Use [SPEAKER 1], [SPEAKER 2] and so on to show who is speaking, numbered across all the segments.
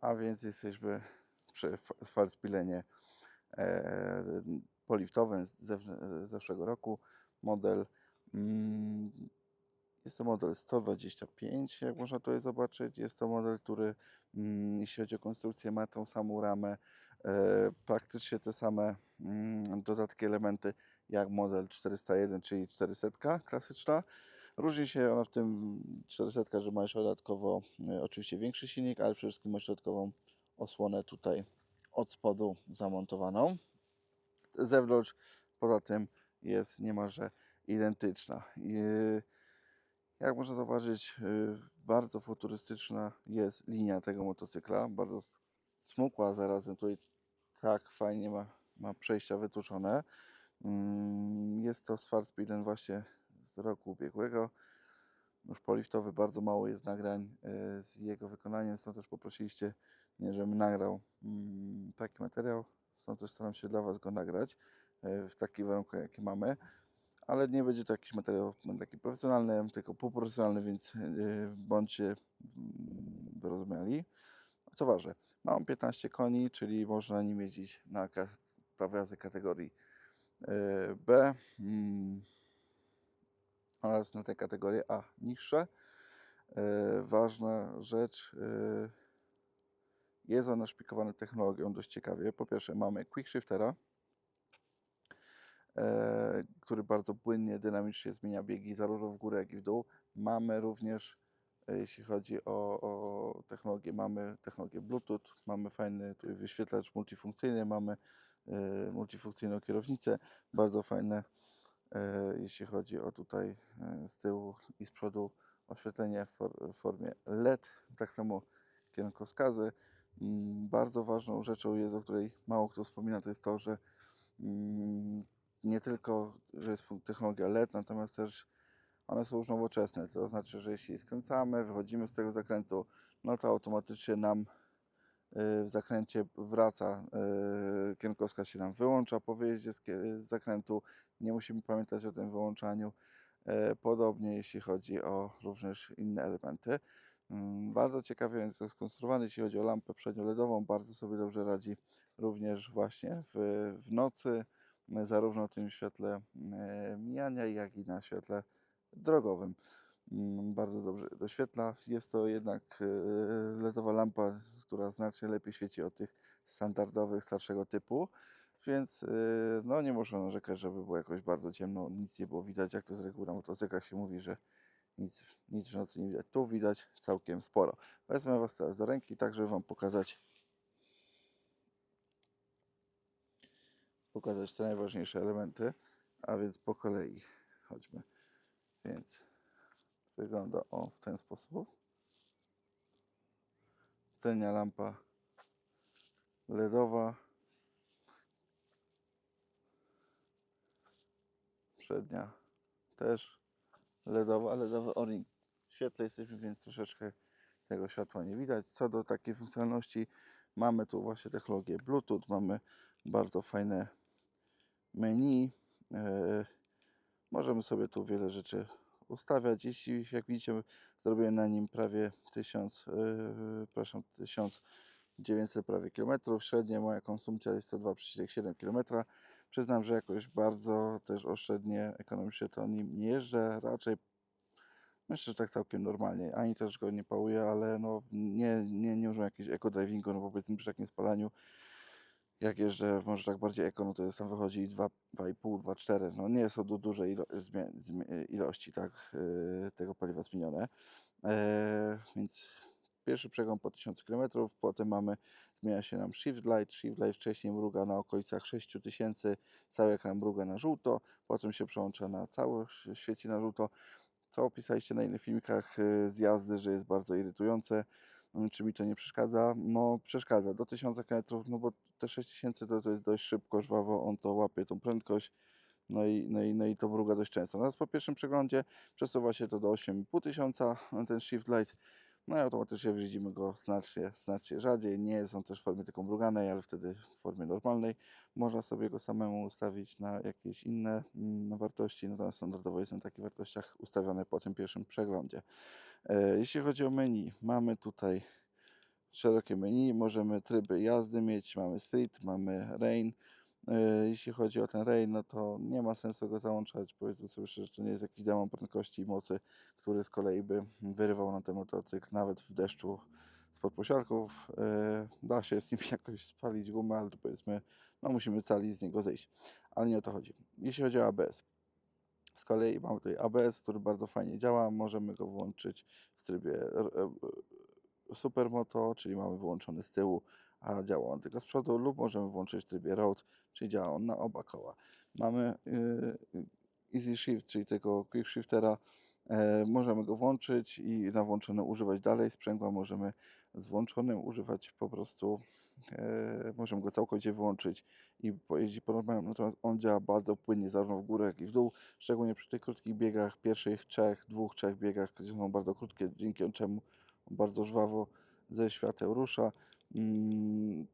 [SPEAKER 1] a więc jesteśmy przy Farspilenie e, poliftowym z zeszłego roku. Model mm, jest to model 125, jak można tutaj zobaczyć. Jest to model, który mm, jeśli chodzi o konstrukcję ma tą samą ramę, e, praktycznie te same mm, dodatki, elementy jak model 401, czyli 400 klasyczna. Różni się ona w tym 400, że ma jeszcze dodatkowo e, oczywiście większy silnik, ale przede wszystkim ma jeszcze dodatkową osłonę tutaj od spodu zamontowaną. Zewnątrz poza tym jest niemalże identyczna. E, jak można zauważyć, y, bardzo futurystyczna jest linia tego motocykla, bardzo smukła, zarazem tutaj tak fajnie ma, ma przejścia wytłuczone. Mm, Jest to Svartspilen właśnie z roku ubiegłego. Już poliftowy, bardzo mało jest nagrań y, z jego wykonaniem, stąd też poprosiliście mnie, żebym nagrał mm, taki materiał. Stąd też staram się dla Was go nagrać y, w takich warunkach, jakie mamy ale nie będzie to jakiś materiał taki profesjonalny, tylko półprofesjonalny, więc yy, bądźcie mm, wyrozumiali. Co ważne, mam 15 koni, czyli można na nim jeździć na prawo jazdy kategorii B mm, oraz na te kategorie A niższe. Yy, Ważna rzecz, yy, jest on naszpikowany technologią dość ciekawie. Po pierwsze mamy quick shiftera, e, który bardzo płynnie, dynamicznie zmienia biegi zarówno w górę, jak i w dół. Mamy również, e, jeśli chodzi o, o technologię, mamy technologię Bluetooth, mamy fajny wyświetlacz multifunkcyjny, mamy e, multifunkcyjną kierownicę, bardzo fajne, e, jeśli chodzi o tutaj e, z tyłu i z przodu oświetlenie w, for, w formie LED, tak samo kierunkowskazy. Mm, Bardzo ważną rzeczą jest, o której mało kto wspomina, to jest to, że mm, nie tylko, że jest technologia LED, natomiast też one są już nowoczesne. To znaczy, że jeśli skręcamy, wychodzimy z tego zakrętu, no to automatycznie nam w zakręcie wraca, y, kierunkowskaz się nam wyłącza po wyjeździe z, zakrętu. Nie musimy pamiętać o tym wyłączaniu. E, Podobnie jeśli chodzi o również inne elementy. Mm, Bardzo ciekawie jest to skonstruowany, jeśli chodzi o lampę przednią LEDową, bardzo sobie dobrze radzi również właśnie w, w nocy, zarówno w tym świetle mijania, jak i na świetle drogowym. Mm, Bardzo dobrze doświetla. Jest to jednak e, LEDowa lampa, która znacznie lepiej świeci od tych standardowych, starszego typu. Więc e, no, nie można narzekać, żeby było jakoś bardzo ciemno, nic nie było widać. Jak to z reguły na motocyklach się mówi, że nic, nic w nocy nie widać. Tu widać całkiem sporo. Wezmę Was teraz do ręki, tak żeby Wam pokazać, pokazać te najważniejsze elementy, a więc po kolei chodźmy. Więc wygląda on w ten sposób. Tylnia lampa LEDowa. Przednia też LEDowa, LEDowy o-ring. W świetle jesteśmy, więc troszeczkę tego światła nie widać. Co do takiej funkcjonalności, mamy tu właśnie technologię Bluetooth, mamy bardzo fajne menu. E, możemy sobie tu wiele rzeczy ustawiać. Jeśli, jak widzicie, zrobiłem na nim prawie 1000, e, przepraszam, 1900 prawie kilometrów. Średnia moja konsumpcja jest to 2,7 km. Przyznam, że jakoś bardzo też oszczędnie, ekonomicznie to nim nie jeżdżę. Raczej myślę, że tak całkiem normalnie. Ani też go nie pałuję, ale no nie, nie, nie używam jakiegoś eco-drivingu, no bo powiedzmy przy takim spalaniu jak jeżdżę może tak bardziej eko, no to jest tam wychodzi 2, 2,5, 2,4. No nie są du duże ilo ilości tak, yy, tego paliwa zmienione. E, więc pierwszy przegląd po 1000 km, potem mamy, zmienia się nam shift light, shift light wcześniej mruga na okolicach 6000, cały ekran mruga na żółto, potem się przełącza na całość, świeci na żółto. Co opisaliście na innych filmikach yy, z jazdy, że jest bardzo irytujące. Mm, Czy mi to nie przeszkadza? No przeszkadza. Do 1000 km, no bo te 6000 to, to jest dość szybko, żwawo, on to łapie tą prędkość. No i, no, i, no i to mruga dość często. Natomiast po pierwszym przeglądzie przesuwa się to do 8500, ten shift light. No i automatycznie widzimy go znacznie, znacznie rzadziej. Nie jest on też w formie tylko mruganej, ale wtedy w formie normalnej. Można sobie go samemu ustawić na jakieś inne mm, wartości, natomiast standardowo jest na takich wartościach ustawiony po tym pierwszym przeglądzie. E, Jeśli chodzi o menu, mamy tutaj szerokie menu, możemy tryby jazdy mieć, mamy street, mamy rain. E, Jeśli chodzi o ten rain, no to nie ma sensu go załączać, powiedzmy sobie szczerze, że to nie jest jakiś demon prędkości i mocy, który z kolei by wyrywał na ten motocykl nawet w deszczu spod posiadków. E, Da się z nim jakoś spalić gumę, ale to powiedzmy, no musimy cali z niego zejść. Ale nie o to chodzi. Jeśli chodzi o ABS, z kolei mamy tutaj ABS, który bardzo fajnie działa. Możemy go włączyć w trybie e, Supermoto, czyli mamy wyłączony z tyłu, a działa on tylko z przodu, lub możemy włączyć w trybie Road, czyli działa on na oba koła. Mamy y, Easy Shift, czyli tego Quick Shiftera. E, możemy go włączyć i na włączonym używać dalej sprzęgła. Możemy z włączonym używać po prostu, e, możemy go całkowicie wyłączyć i pojeździć po normalnym. Natomiast on działa bardzo płynnie, zarówno w górę, jak i w dół, szczególnie przy tych krótkich biegach, pierwszych trzech, dwóch, trzech biegach, które są bardzo krótkie, dzięki czemu bardzo żwawo ze świateł rusza. Mm,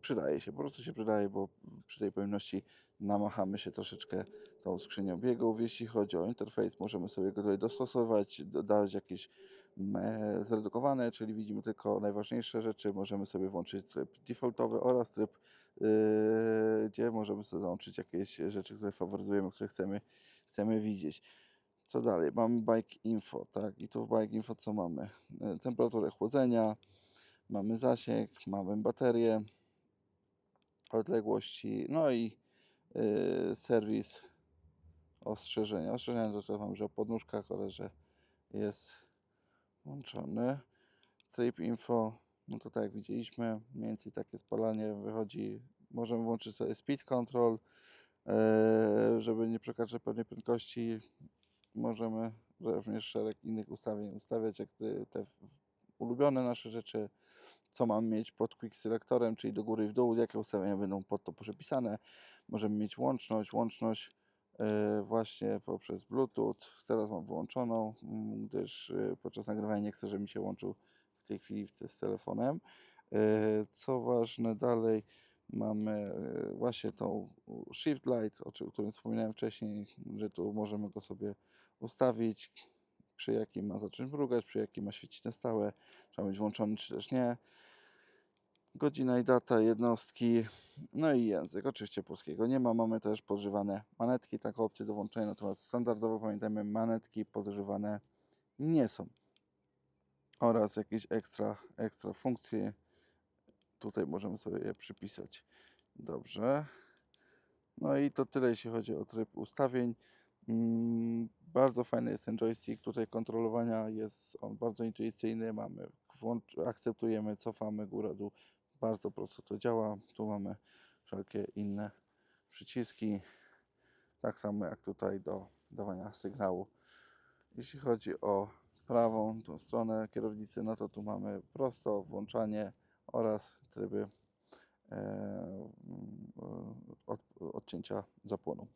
[SPEAKER 1] przydaje się, po prostu się przydaje, bo przy tej pojemności namachamy się troszeczkę tą skrzynią biegów. Jeśli chodzi o interfejs, możemy sobie go tutaj dostosować, dodać jakieś mm, e, zredukowane, czyli widzimy tylko najważniejsze rzeczy. Możemy sobie włączyć tryb defaultowy oraz tryb, yy, gdzie możemy sobie załączyć jakieś rzeczy, które faworyzujemy, które chcemy, chcemy widzieć. Co dalej? Mamy Bike Info, tak? I tu w Bike Info co mamy? E, Temperaturę chłodzenia, mamy zasięg, mamy baterię, odległości, no i yy, serwis ostrzeżenia. Ostrzeżenia to mam, że o podnóżkach oraz, że jest włączony. Trip Info, no to tak jak widzieliśmy, mniej więcej takie spalanie wychodzi. Możemy włączyć sobie Speed Control, e, żeby nie przekraczać pewnej prędkości. Możemy również szereg innych ustawień ustawiać, jak te ulubione nasze rzeczy, co mamy mieć pod Quick Selectorem, czyli do góry i w dół, jakie ustawienia będą pod to przypisane. Możemy mieć łączność, łączność e, właśnie poprzez Bluetooth. Teraz mam wyłączoną, mm, gdyż e, podczas nagrywania nie chcę, żeby mi się łączył w tej chwili z telefonem. E, Co ważne dalej, mamy właśnie tą Shift Light, o którym wspominałem wcześniej, że tu możemy go sobie ustawić, przy jakim ma zacząć mrugać, przy jakim ma świecić na stałe, trzeba mieć włączony czy też nie. Godzina i data, jednostki, no i język. Oczywiście polskiego nie ma. Mamy też podżywane manetki, taką opcję do włączenia, natomiast standardowo pamiętajmy, manetki podżywane nie są. Oraz jakieś ekstra, ekstra funkcje. Tutaj możemy sobie je przypisać. Dobrze. No i to tyle, jeśli chodzi o tryb ustawień. Bardzo fajny jest ten joystick. Tutaj kontrolowania, jest on bardzo intuicyjny, mamy, włącz, akceptujemy, cofamy górę, dół, bardzo prosto to działa, tu mamy wszelkie inne przyciski, tak samo jak tutaj do dawania sygnału. Jeśli chodzi o prawą tą stronę kierownicy, no to tu mamy prosto włączanie oraz tryby e, od, odcięcia zapłonu.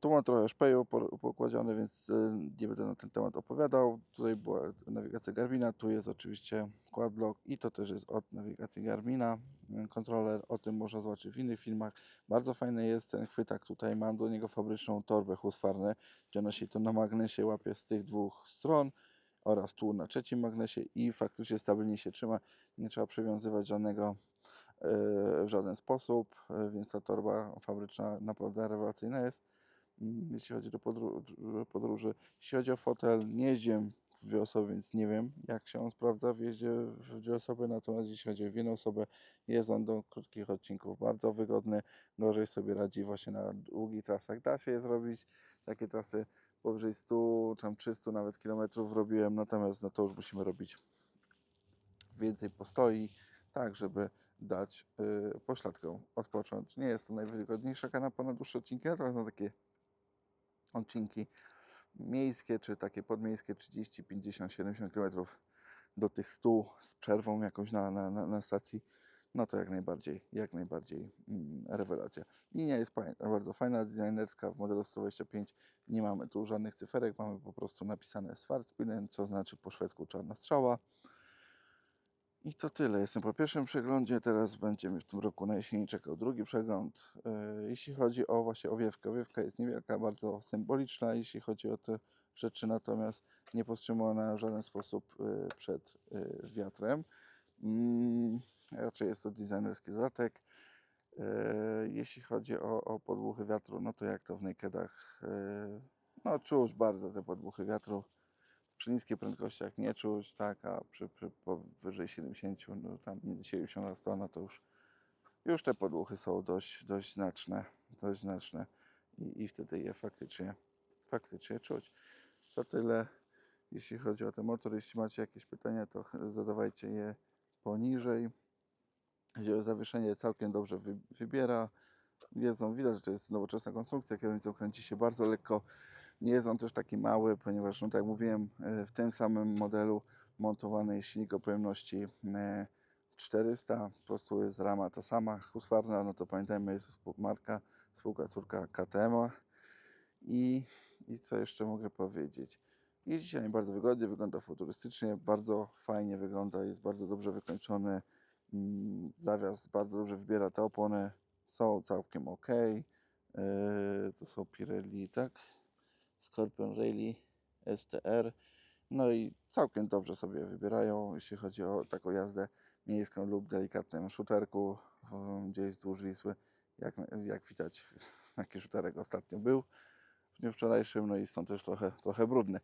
[SPEAKER 1] Tu mam trochę szpeju po- pokładziony, więc y, nie będę na ten temat opowiadał. Tutaj była nawigacja Garmina, tu jest oczywiście quadblock i to też jest od nawigacji Garmina. Kontroler, o tym można zobaczyć w innych filmach. Bardzo fajny jest ten chwytak tutaj, mam do niego fabryczną torbę Husqvarna, gdzie ona się to na magnesie łapie z tych dwóch stron oraz tu na trzecim magnesie i faktycznie stabilnie się trzyma. Nie trzeba przywiązywać żadnego y, w żaden sposób, y, więc ta torba fabryczna naprawdę rewelacyjna jest jeśli chodzi do podróży. Jeśli chodzi o fotel, nie jeździłem w dwie osoby, więc nie wiem, jak się on sprawdza w jeździe w dwie osoby, natomiast jeśli chodzi o jedną osobę, jest on do krótkich odcinków bardzo wygodny, gorzej sobie radzi właśnie na długich trasach. Da się je zrobić, takie trasy powyżej 100, czy tam 300 nawet kilometrów robiłem, natomiast no to już musimy robić więcej postoi, tak żeby dać y, pośladkom odpocząć. Nie jest to najwygodniejsza kanapa na dłuższe odcinki, natomiast na takie odcinki miejskie, czy takie podmiejskie 30, 50, 70 km do tych 100 z przerwą jakąś na, na, na, stacji, no to jak najbardziej, jak najbardziej mm, rewelacja. Linia jest fajna, bardzo fajna, designerska, w modelu 125 nie mamy tu żadnych cyferek, mamy po prostu napisane Schwarzbilen, co znaczy po szwedzku czarna strzała. I to tyle. Jestem po pierwszym przeglądzie, teraz będziemy w tym roku na jesieni czekał drugi przegląd. E, Jeśli chodzi o właśnie owiewkę, owiewka jest niewielka, bardzo symboliczna, jeśli chodzi o te rzeczy, natomiast nie powstrzymuje ona w żaden sposób e, przed e, wiatrem. Mm, raczej jest to designerski dodatek. Jeśli chodzi o, o wiatru, no to jak to w nakedach, no czuć bardzo te podmuchy wiatru. Przy niskich prędkościach nie czuć, tak, a przy, przy powyżej 70, no tam między 70 a 100, no to już, już te podmuchy są dość, dość znaczne, dość znaczne i, i wtedy je faktycznie, faktycznie czuć. To tyle, jeśli chodzi o ten motor. Jeśli macie jakieś pytania, to zadawajcie je poniżej. Zawieszenie całkiem dobrze wy, wybiera. On, widać, że to jest nowoczesna konstrukcja, kierownicą kręci się bardzo lekko. Nie jest on też taki mały, ponieważ, no tak jak mówiłem, e, w tym samym modelu montowany jest silnik o pojemności e, 400. Po prostu jest rama ta sama. Husqvarna, no to pamiętajmy, jest marka, spółka córka KTM. I, I co jeszcze mogę powiedzieć? Jeździ na bardzo wygodnie, wygląda futurystycznie, bardzo fajnie wygląda, jest bardzo dobrze wykończony. Mm, Zawias bardzo dobrze wybiera te opony, są całkiem ok. To są Pirelli, tak? Scorpion Rally STR. No i całkiem dobrze sobie wybierają, jeśli chodzi o taką jazdę miejską lub delikatnym szuterku, gdzieś wzdłuż Wisły. Jak, jak widać, taki szuterek ostatnio był w dniu wczorajszym, no i stąd też trochę, trochę brudny.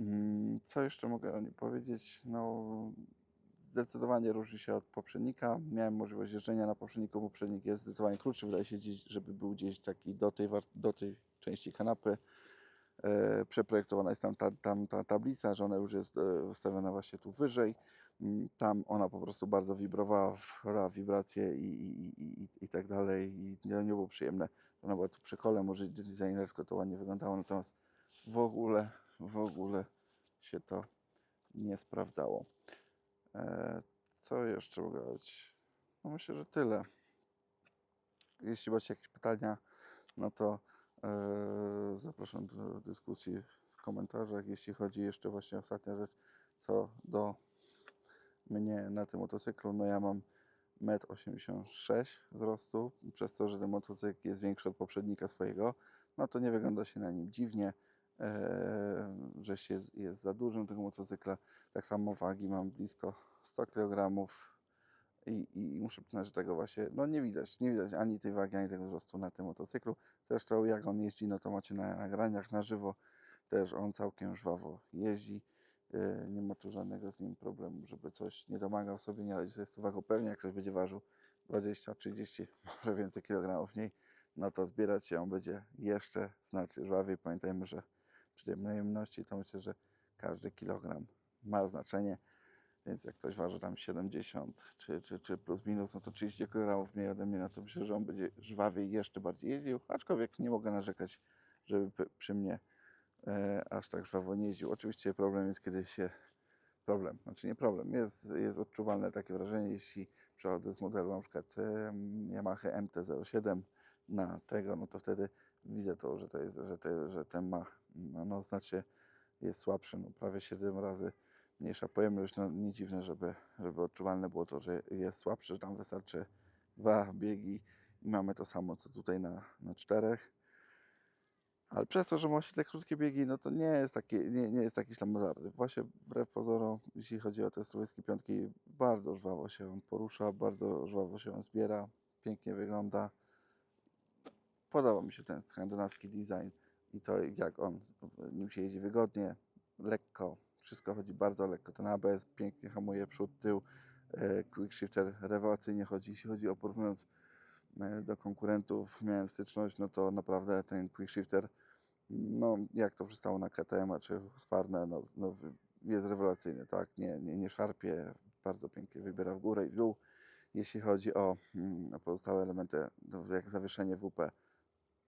[SPEAKER 1] Mm, Co jeszcze mogę o nim powiedzieć? No, zdecydowanie różni się od poprzednika. Miałem możliwość jeżdżenia na poprzedniku. Poprzednik jest zdecydowanie krótszy. Wydaje się, żeby był gdzieś taki do tej, do tej części kanapy. E, przeprojektowana jest tam ta, tam ta tablica, że ona już jest e, ustawiona właśnie tu wyżej. Mm, Tam ona po prostu bardzo wibrowała, wibracje i, i, i, i, tak dalej. I nie, nie było przyjemne. Ona była tu przy kole, może designersko to ładnie wyglądało, natomiast w ogóle, w ogóle się to nie sprawdzało. E, co jeszcze mogę powiedzieć? No myślę, że tyle. Jeśli macie jakieś pytania, no to e, zapraszam do dyskusji w komentarzach. Jeśli chodzi jeszcze właśnie ostatnia rzecz, co do mnie na tym motocyklu, no ja mam 1,86 m wzrostu, przez to, że ten motocykl jest większy od poprzednika swojego, no to nie wygląda się na nim dziwnie, e, że się jest za dużym tego motocykla. Tak samo wagi mam blisko 100 kg i, i muszę przyznać, że tego właśnie, no nie widać, nie widać ani tej wagi, ani tego wzrostu na tym motocyklu. Zresztą jak on jeździ, no to macie na nagraniach na żywo, też on całkiem żwawo jeździ. Yy, Nie ma tu żadnego z nim problemu, żeby coś nie domagał sobie, nie radzi sobie z tą wagą. Pewnie jak ktoś będzie ważył 20, 30, może więcej kilogramów mniej, no to zbierać się on będzie jeszcze znacznie żwawiej. Pamiętajmy, że przy tej pojemności to myślę, że każdy kilogram ma znaczenie. Więc jak ktoś waży tam 70 czy, czy, czy plus minus, no to 30 kg mniej ode mnie, no to myślę, że on będzie żwawiej jeszcze bardziej jeździł. Aczkolwiek nie mogę narzekać, żeby przy mnie e, aż tak żwawo nie jeździł. Oczywiście problem jest, kiedy się. Problem, znaczy nie problem, jest, jest odczuwalne takie wrażenie, jeśli przechodzę z modelu na przykład em, Yamaha MT-07 na tego, no to wtedy widzę to, że to jest, że, to, że ten ma, no, no znacznie jest słabszy, no prawie 7 razy mniejsza pojemność, no nie dziwne, żeby, żeby odczuwalne było to, że jest słabszy, że tam wystarczy dwa biegi i mamy to samo, co tutaj na, na czterech. Ale przez to, że ma się te krótkie biegi, no to nie jest taki, nie, nie jest taki ślamazarny. Właśnie wbrew pozorom, jeśli chodzi o te strójskie piątki, bardzo żwawo się on porusza, bardzo żwawo się on zbiera, pięknie wygląda. Podoba mi się ten skandynawski design i to jak on, nim się jeździ wygodnie, lekko, wszystko chodzi bardzo lekko. Ten ABS pięknie hamuje przód, tył, e, quick shifter rewelacyjnie chodzi, jeśli chodzi o porównując e, do konkurentów, miałem styczność, no to naprawdę ten quick shifter, no jak to przystało na KTM czy Husqvarna, no, no jest rewelacyjny, tak, nie, nie, nie szarpie, bardzo pięknie wybiera w górę i w dół. Jeśli chodzi o mm, pozostałe elementy, jak zawieszenie WP,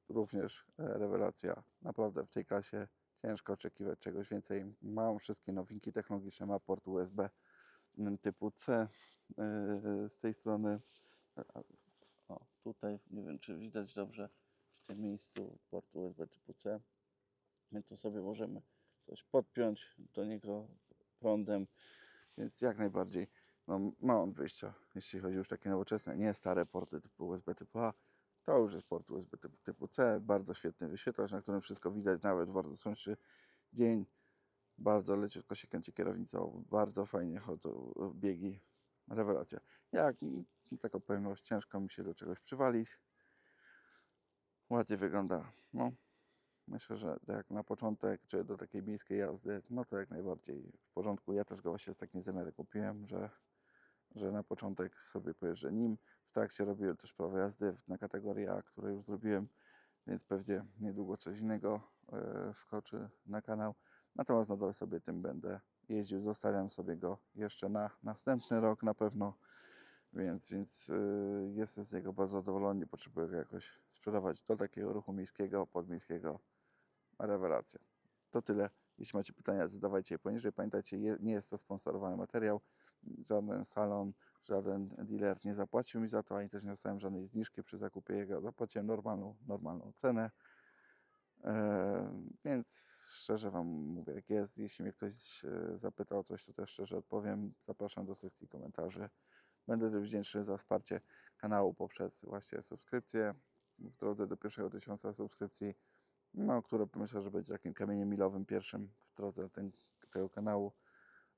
[SPEAKER 1] również e, rewelacja. Naprawdę w tej klasie ciężko oczekiwać czegoś więcej. Mam wszystkie nowinki technologiczne, ma port USB mm, typu C e, z tej strony. A, O, tutaj, nie wiem czy widać dobrze, w tym miejscu port USB typu C. My tu sobie możemy coś podpiąć do niego prądem, więc jak najbardziej no, ma on wyjścia, jeśli chodzi już takie nowoczesne, nie stare porty typu USB typu A, to już jest port USB typu, C, bardzo świetny wyświetlacz, na którym wszystko widać, nawet w bardzo słońeczny dzień. Bardzo leciutko się kręci kierownicą, bardzo fajnie chodzą biegi. rewelacja. Jak taką pewność, ciężko mi się do czegoś przywalić. Ładnie wygląda. No, myślę, że jak na początek, czy do takiej miejskiej jazdy, no to jak najbardziej w porządku. Ja też go właśnie z takim zamiarem kupiłem, że, że na początek sobie pojeżdżę nim. W trakcie robiłem też prawo jazdy na kategorię A, które już zrobiłem, więc pewnie niedługo coś innego e, wskoczy na kanał. Natomiast nadal sobie tym będę jeździł. Zostawiam sobie go jeszcze na następny rok na pewno. Więc, więc y, jestem z niego bardzo zadowolony. Nie potrzebuję go jakoś sprzedawać do takiego ruchu miejskiego, podmiejskiego. Rewelacja. To tyle. Jeśli macie pytania, zadawajcie je poniżej. Pamiętajcie, nie jest to sponsorowany materiał. Żaden salon, żaden dealer nie zapłacił mi za to, ani też nie dostałem żadnej zniżki przy zakupie jego. Zapłaciłem normalną, normalną cenę. E, więc szczerze Wam mówię, jak jest. Jeśli mnie ktoś e, zapyta o coś, to też szczerze odpowiem. Zapraszam do sekcji komentarzy. Będę też wdzięczny za wsparcie kanału poprzez właśnie subskrypcję w drodze do pierwszego tysiąca subskrypcji, no, które myślę, że będzie takim kamieniem milowym pierwszym w drodze ten, tego kanału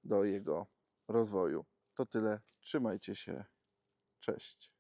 [SPEAKER 1] do jego rozwoju. To tyle. Trzymajcie się. Cześć.